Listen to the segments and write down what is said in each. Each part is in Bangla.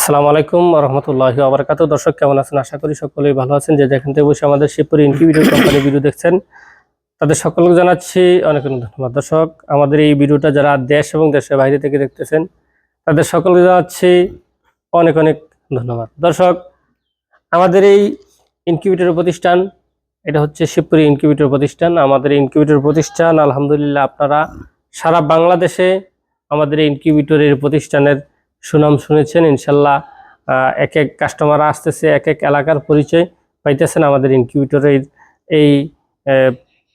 আসসালামু আলাইকুম রহমতুল্লাহ আবরকাত দর্শক, কেমন আছেন? আশা করি সকলেই ভালো আছেন। যে যেখান থেকে বসে আমাদের শিবপুরি ইনকিউবেটর কোম্পানি ভিডিও দেখছেন, তাদের সকলকে জানাচ্ছি অনেক অনেক ধন্যবাদ। দর্শক, আমাদের এই ভিডিওটা যারা দেশ এবং দেশের বাইরে থেকে দেখতেছেন, তাদের সকলকে জানাচ্ছি অনেক অনেক ধন্যবাদ। দর্শক, আমাদের এই ইনকিউবেটর প্রতিষ্ঠান, এটা হচ্ছে শিবপুরি ইনকিউবেটর প্রতিষ্ঠান। আমাদের ইনকিউবেটর প্রতিষ্ঠান, আলহামদুলিল্লাহ আপনারা সারা বাংলাদেশে আমাদের এই ইনকিউবেটরের প্রতিষ্ঠানের সুনাম শুনেছেন, ইনশাল্লাহ এক এক কাস্টমার আসতেছে এক এক এলাকার পরিচয় পাইতেছেন আমাদের ইনকিউবেটরের এই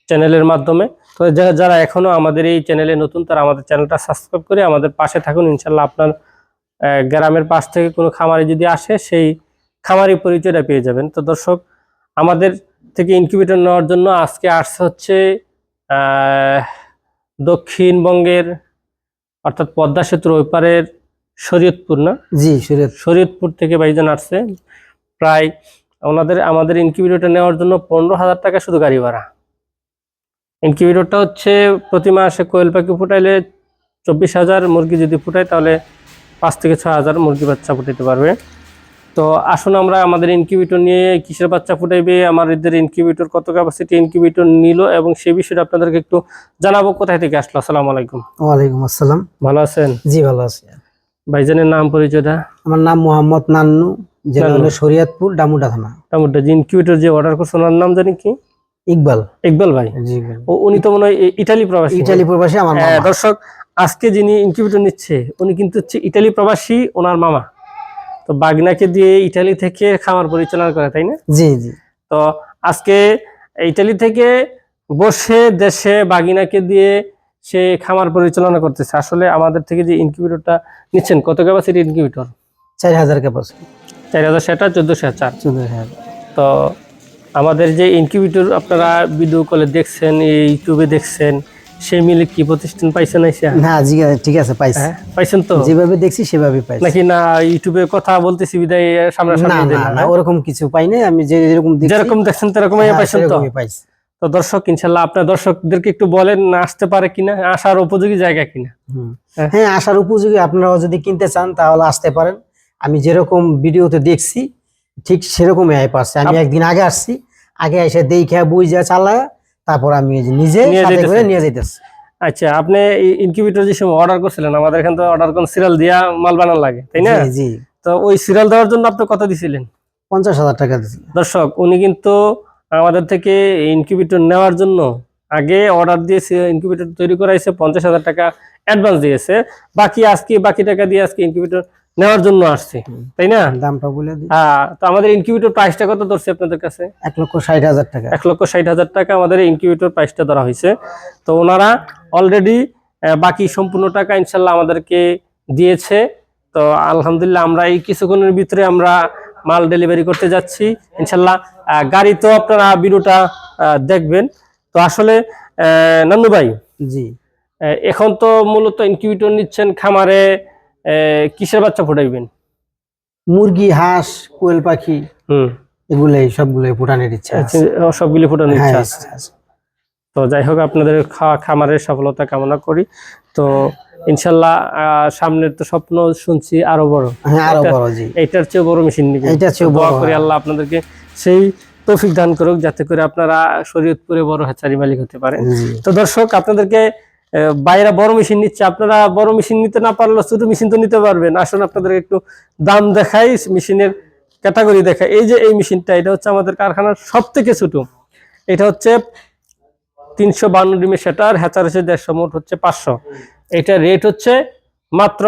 চ্যানেলের মাধ্যমে। তো যারা এখনও আমাদের এই চ্যানেলে নতুন, তারা আমাদের চ্যানেলটা সাবস্ক্রাইব করে আমাদের পাশে থাকুন, ইনশাল্লাহ আপনার গ্রামের পাশ থেকে কোনো খামারে যদি আসে, সেই খামারি পরিচয়টা পেয়ে যাবেন। তো দর্শক, আমাদের থেকে ইনকিউবেটর নেওয়ার জন্য আজকে আসছে হচ্ছে দক্ষিণবঙ্গের, অর্থাৎ পদ্মা সেতুর ওই পারের শরীয়তপুর না? জি শরীয়ত শরীয়তপুর থেকে ভাইজান আসছে। প্রায় ওনাদের আমাদের ইনকিউবেটরটা নেওয়ার জন্য পনেরো হাজার টাকা শুধু গাড়ি ভাড়া। ইনকিউবেটরটা হচ্ছে প্রতি মাসে কোয়েল পাখি ফুটাইলে চব্বিশ হাজার মুরগি যদি ফুটায় তাহলে পাঁচ থেকে ছয় হাজার মুরগি বাচ্চা ফুটাইতে পারবে। তো আসুন আমরা আমাদের ইনকিউবেটর নিয়ে কিসের বাচ্চা ফুটাইবে আমাদের ইনকিউবেটর কত ক্যাপাসিটি ইনকিউবেটর নিল এবং সেই বিষয়টা আপনাদেরকে একটু জানাব কোথায় থেকে আসলো। আসসালামু আলাইকুম। ওয়ালাইকুম আসসালাম। ভালো আছেন? জি ভালো আছি। ভাইজানের নাম পরিচয়টা আমার নাম মোহাম্মদ নান্নু জেলা। হলো শরীয়তপুর ডামুডা থানা। মোটামুটি যে ইনকিউবেটর যে অর্ডার করছে ওনার নাম জানি কি? ইকবাল। ইকবাল ভাই। উনি তো মনে হয় ইটালি প্রবাসী। ইটালি প্রবাসী আমার হ্যাঁ। দর্শক আজকে যিনি ইনকিউবেটর নিচ্ছে উনি কিন্তু হচ্ছে ইটালি প্রবাসী ওনার মামা। তো বাগনাকে দিয়ে ইটালি থেকে খামার পরিচালনা করে তাই না? জি জি। তো আজকে ইটালি থেকে বসে দেশে বাগিনাকে দিয়ে সে খামার পরিচালনা করতেছে। আসলে আমাদের থেকে যে ইনকিউবেটরটা নিচ্ছেন কত ক্যাপাসিটি ইনকিউবেটর চার হাজার ক্যাপাসিটি চার হাজার সেটা চোদ্দশো চার চোদ্দ হাজার। তো আমাদের যে ইনকিউবেটর আপনারা ভিডিও কলে দেখছেন ইউটিউবে দেখছেন সেই মিলে কি প্রতিষ্ঠান পাইছেন না জি ঠিক আছে পাইছি। হ্যাঁ পাইছেন তো? যেভাবে দেখছি সেভাবে পাইছি। নাকি না ইউটিউবে কথা বলতেছি বিদায় না সামনাসামনি না না না ওরকম কিছু পাই নাই আমি যে যেরকম যেরকম দেখছেন তেরকমই হ্যাঁ, পাইছেন তো? পাইছি। তো দর্শক ইনশাল্লাহ আপনার দর্শকদেরকে একটু বলেন আসতে পারে কিনা আসার উপযোগী জায়গা কিনা? হ্যাঁ। হ্যাঁ আসার উপযোগী আপনারাও যদি কিনতে চান তাহলে আসতে পারেন। আমি যেরকম ভিডিওতে দেখছি ঠিক সেরকমই আই পারছে আমি একদিন আগে আসছি আগে এসে দেখে বুঝ যা চালায় তারপর আমি নিজে নিয়ে করে নিয়ে যাইতেছি। আচ্ছা আপনি ইনকিউবেটর যে সময় অর্ডার করছিলেন আমাদের এখান তো অর্ডার কোন সিরিয়াল দিয়া মাল বানানো লাগে তাই না? জি, তো ওই সিরিয়াল দেওয়ার জন্য আপনি কত দিছিলেন? পঞ্চাশ হাজার টাকা দিছি। দর্শক উনি কিন্তু আমাদের থেকে ইনকিউবেটর নেওয়ার জন্য আগে অর্ডার দিয়েছে ইনকিউবেটর তৈরি করাইছে পঞ্চাশ হাজার টাকা অ্যাডভান্স দিয়েছে। বাকি আজকে বাকি টাকা দিয়ে আজকে ইনকিউবেটর নেওয়ার জন্য আসছে তাই না? দামটা বলে দিই। হ্যাঁ তো আমাদের ইনকিউবেটর প্রাইসটা কত ধরছে আপনাদের কাছে? এক লক্ষ ষাট হাজার টাকা। এক লক্ষ ষাট হাজার টাকা আমাদের ইনকিউবেটর প্রাইসটা ধরা হয়েছে। তো ওনারা অলরেডি বাকি সম্পূর্ণ টাকা ইনশাল্লাহ আমাদেরকে দিয়েছে। তো আলহামদুলিল্লাহ আমরা এই কিছুক্ষণের ভিতরে আমরা মাল ডেলিভারি করতে যাচ্ছি। ইনশাল্লাহ গাড়ি তো আপনারা ভিডিওটা দেখবেন। তো আসলে নান্নু ভাই জি। এখন তো মূলত ইনকিউবেটর নিচ্ছেন খামারে কিসের বাচ্চা ফুটাইবেন? মুরগি হাঁস কোয়েল পাখি হুম। এগুলাই সবগুলোই ফুটানোর ইচ্ছা আছে। সবগুলি ফুটানোর হ্যাঁ ইচ্ছা আছে। তো যাই হোক আপনাদের খামারের সফলতা কামনা করি। তো ইনশাল্লাহ সামনের তো স্বপ্ন শুনছি আরও বড়। হ্যাঁ আরও বড় জি। এইটার চেয়ে বড় মেশিন নিবে। এইটার চেয়েও বড়, করি। আল্লাহ আপনাদেরকে সেই তৌফিক দান করুক যাতে করে আপনারা শরীয়তপুরে বড় হ্যাচারি মালিক হতে পারেন। তো দর্শক আপনাদেরকে বাইরে বড় মেশিন নিচ্ছে। আপনারা বড় মেশিন নিতে না পারলে ছোট মেশিন তো নিতে পারবেন। আসুন আপনাদেরকে একটু দাম দেখাই মেশিনের ক্যাটাগরি দেখাই। এই যে এই মেশিনটা এটা হচ্ছে আমাদের কারখানার সব থেকে ছোট। এটা হচ্ছে তিনশো বান্ন ডিমের সেটার হ্যাচার হচ্ছে দেড়শো, মোট হচ্ছে পাঁচশো। এটা রেট হচ্ছে মাত্র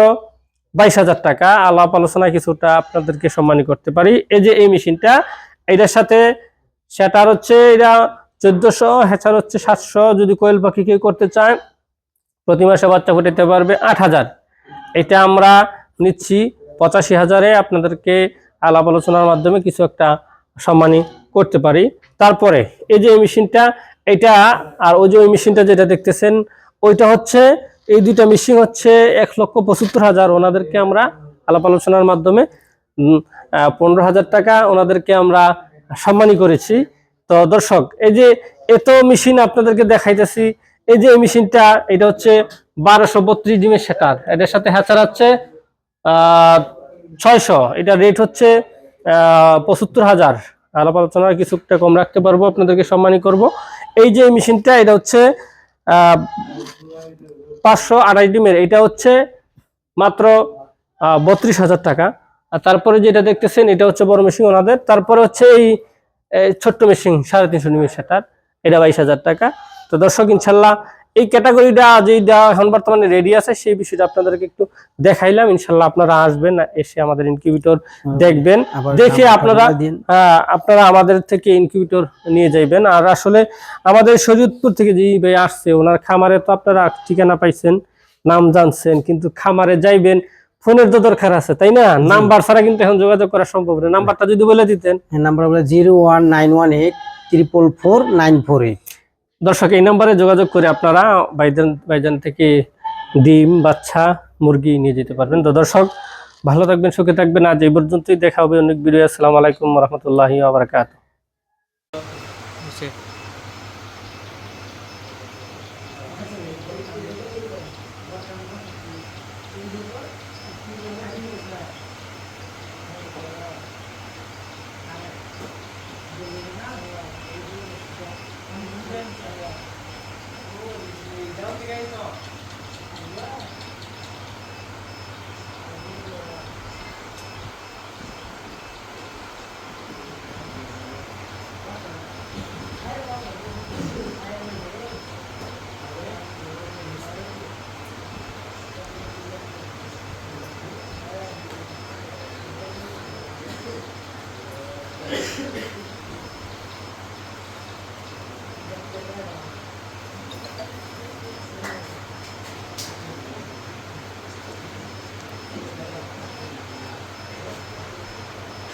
বাইশ হাজার টাকা। আলাপ আলোচনায় কিছুটা আপনাদেরকে সম্মানী করতে পারি। এই যে এই মেশিনটা, এটার সাথে সেটার হচ্ছে এটা চোদ্দশো, হ্যাচার হচ্ছে সাতশো। যদি কোয়েল পাখি কেউ করতে চায়, প্রতি মাসে বাচ্চা ফুটাতে পারবে আট হাজার। এটা আমরা নিচ্ছি পঁচাশি হাজারে। আপনাদেরকে আলাপ আলোচনার মাধ্যমে কিছু একটা সম্মানী করতে পারি। তারপরে এই যে মেশিনটা এটা আর ওই যে ওই মেশিনটা যেটা দেখতেছেন, ওইটা হচ্ছে, এই দুইটা মেশিন হচ্ছে এক লক্ষ পঁচাত্তর হাজার ওনাদেরকে আমরা আলাপ আলোচনার মাধ্যমে পনেরো হাজার টাকা ওনাদেরকে আমরা সম্মানী করেছি। তো দর্শক, এই যে এত মেশিন আপনাদেরকে দেখাইতেছি, এই যে এই মেশিনটা এটা হচ্ছে বারোশো বত্রিশ ডিমের সেটার। এটার সাথে হ্যাচার আহ, ছয়শো। এটা রেট হচ্ছে পঁচাত্তর হাজার। আলাপ আলোচনার কিছুটা কম রাখতে পারব, আপনাদেরকে সম্মানী করব। এই যে মেশিনটা, এটা হচ্ছে পাঁচশো আড়াই ডিমের। এটা হচ্ছে মাত্র বত্রিশ হাজার টাকা। আর তারপরে যেটা দেখতেছেন, এটা হচ্ছে বড় মেশিন ওনাদের। তারপরে হচ্ছে এই ছোট্ট মেশিন, সাড়ে তিনশো ডিমের সেটার। এটা বাইশ হাজার টাকা। তো দর্শক, ইনশাল্লাহ এই ক্যাটাগরিটা যেটা এখন বর্তমানে রেডি আছে সেই বিষয়টা আপনাদেরকে একটু দেখাইলাম। ইনশাল্লাহ আপনারা আসবেন এসে আমাদের ইনকিউবেটর দেখবেন। দেখে আপনারা বলে। আহ, আপনারা আমাদের থেকে ইনকিউবেটর নিয়ে যাইবেন। আর আসলে আমাদের শরীয়তপুর থেকে যে ভাই আসছে ওনার খামারে তো আপনারা ঠিকানা পাইছেন নাম জানছেন কিন্তু খামারে যাইবেন ফোনের তো দরকার আছে তাই না? নাম্বার ছাড়া কিন্তু এখন যোগাযোগ করা সম্ভব না। নাম্বারটা যদি বলে দিতেন। নাম্বার হলো zero one nine one eight triple four nine four eight দর্শক, এই নাম্বারে যোগাযোগ করে আপনারা বাইজান বাইজান থেকে ডিম, বাচ্চা, মুরগি নিয়ে যেতে পারবেন। তো দর্শক, ভালো থাকবেন, সুখে থাকবেন। আজ এই পর্যন্তই। দেখা হবে অনেক ভিডিও। আসসালামু আলাইকুম রহমতুল্লাহি আবরকাত Bigay ito.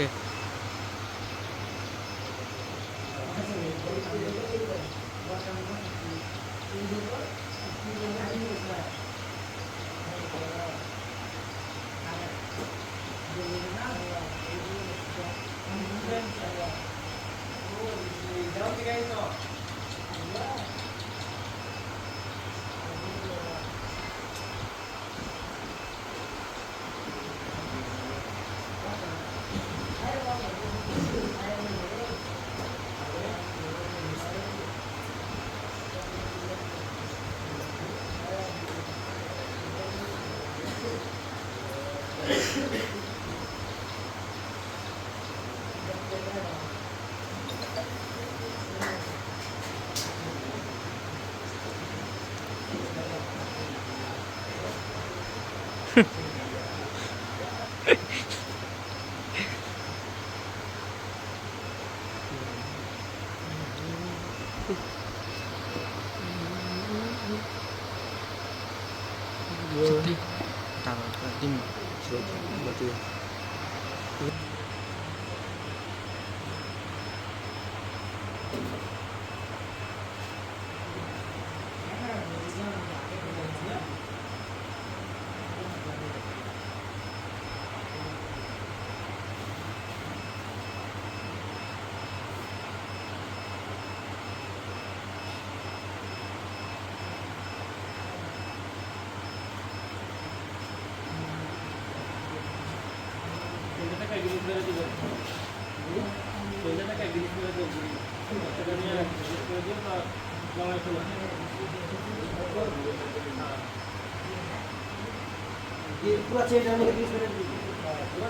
Okay. Sedih. Kalau tim. Berarti. पूरा चेंज होने के बीस मिनट पूरा